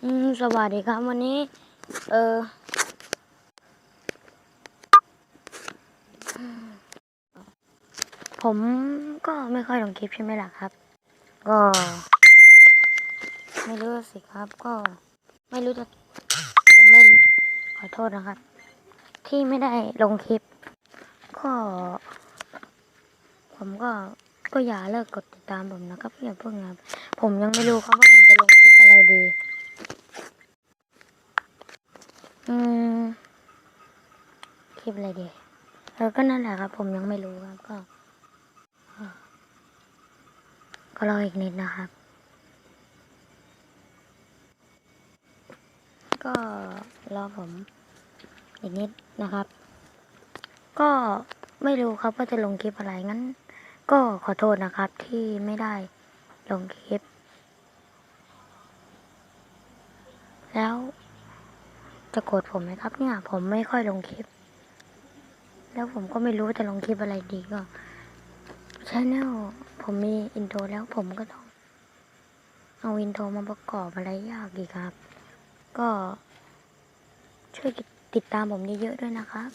สวัสดีครับวันนี้ เออผมก็ไม่ค่อยลงคลิปใช่ไหมล่ะครับ ก็ ไม่รู้สิครับ ก็ไม่รู้จะผมไม่ขอโทษนะครับ ที่ไม่ได้ลงคลิป ก็ ผมก็ก็อย่าเลิกกดติดตามผมนะครับอย่าเพิ่งนะครับผมยังไม่รู้ครับว่าผมจะลงคลิปอะไรดี อืมคลิปอะไรดีเออก็นั่นแหละครับ ผมยังไม่รู้ครับก็ ก็รออีกนิดนะครับ ก็รอผมอีกนิดนะครับ ก็ไม่รู้ครับว่าจะลงคลิปอะไรงั้น ก็ขอโทษนะครับ ที่ไม่ได้ลงคลิป แล้ว จะโกรธผมไหมครับเนี่ย ผมไม่ค่อยลงคลิป แล้วผมก็ไม่รู้จะลงคลิปอะไรดีก็ชแนลผมมีอินโทรแล้วผมก็ต้องเอาอินโทรมาประกอบอะไรยากอีกครับ ก็ช่วยติดตามผมเยอะๆด้วยนะครับ